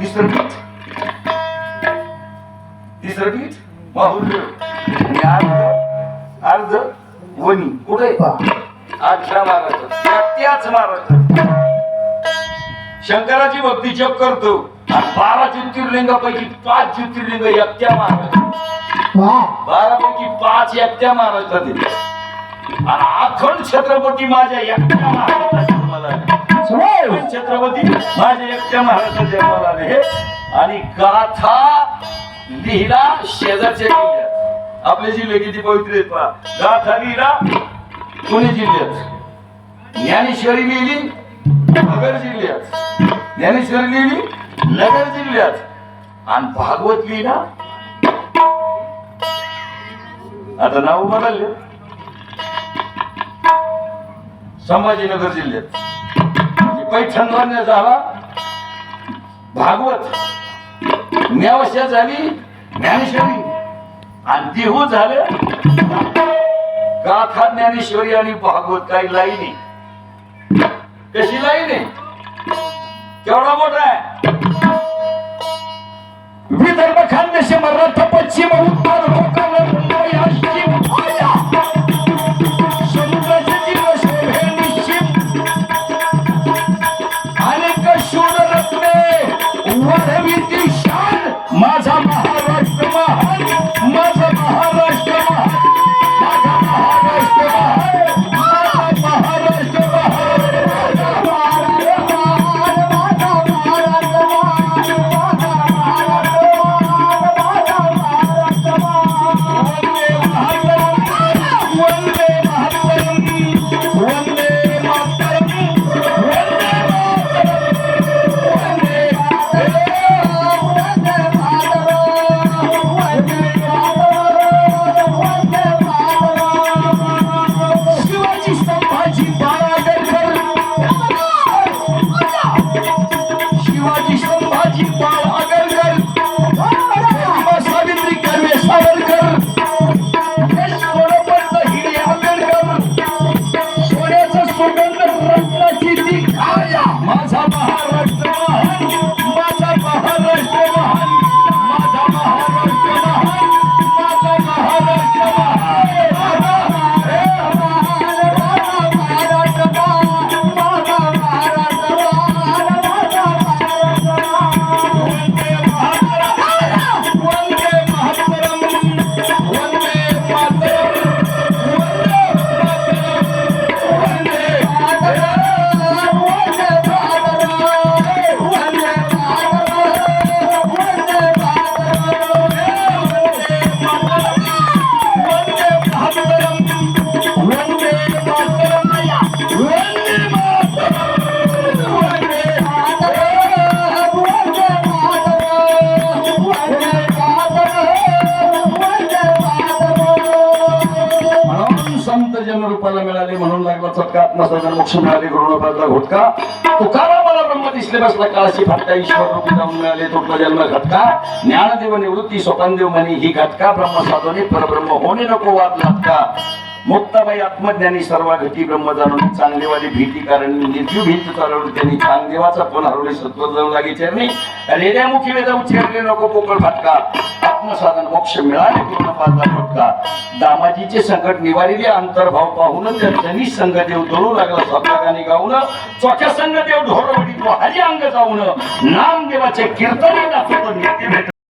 तिसरं पीठ तिसरं पीठ माहुल्य अर्ध अर्ध वनी कुठे अठरा मारायचं. त्याच शंकराची भक्ती जप करतो. आणि बारा ज्योतिर्लिंगापैकी पाच ज्योतिर्लिंग एकट्या मारायचं. बारा पैकी पाच एकट्या महाराष्ट्रात येते आणि अखंड छत्रपती माझ्या एकट्या महाराष्ट्रात छत्रपती माझ्या एकट्या महाराष्ट्रात जन्माला आले आणि गाथा लिहिला शेजारच्या जिल्ह्यात. आपले जिल्हे किती पवित्र आहेत पहा. गाथा लिहिला पुणे जिल्ह्यात. ज्ञानेश्वरी लिहिली नगर जिल्ह्यात. ज्ञानेश्वरी लिहिली नगर जिल्ह्यात. आणि भागवत लिहिला. आता नाव बदलले. संभाजीनगर जिल्ह्यात. म्हणजे झाला. भागवत ज्ञावश्या झाली ज्ञानेश्वरी आणि देहू झालं. गाथा ज्ञानेश्वरी आणि भागवत काही लाईनी कशी लाईन आहे? केवढा मोठा आहे? विदर्भ खानदेश मराठा पश्चिम उत्तर মাঝ रूपाला मिळाले म्हणून लागला चटका. आत्मसाधन मोक्ष मिळाले गुरुनाथाचा घोटका तुकारा मला ब्रह्म दिसले बसला काळशी फाटका ईश्वर रूपी जाऊन मिळाले तुटला जन्म घटका. ज्ञानदेव निवृत्ती स्वतंदेव म्हणे ही घटका ब्रह्मसाधने परब्रह्म होणे नको वाद लाटका मुक्ताबाई आत्मज्ञानी सर्व घटी ब्रह्म जाणून चांगदेवाली भीती कारण निर्जीव भीत चालवली त्यांनी चांगदेवाचा पण हरवले सत्व जाऊ लागे चरणी रेड्यामुखी वेदा उच्चारले नको पोकळ फाटका. आत्मसाधन मोक्ष मिळाले पूर्ण पाचा फटका. दामाजीचे संकट निवारिले अंतर्भाव पाहून त्यांनी संगदेव दळू लागला स्वतः गाऊन गाऊन चोख्या संगदेव ढोरवडी तो हरी अंग जाऊन नामदेवाचे कीर्तन दाखवतो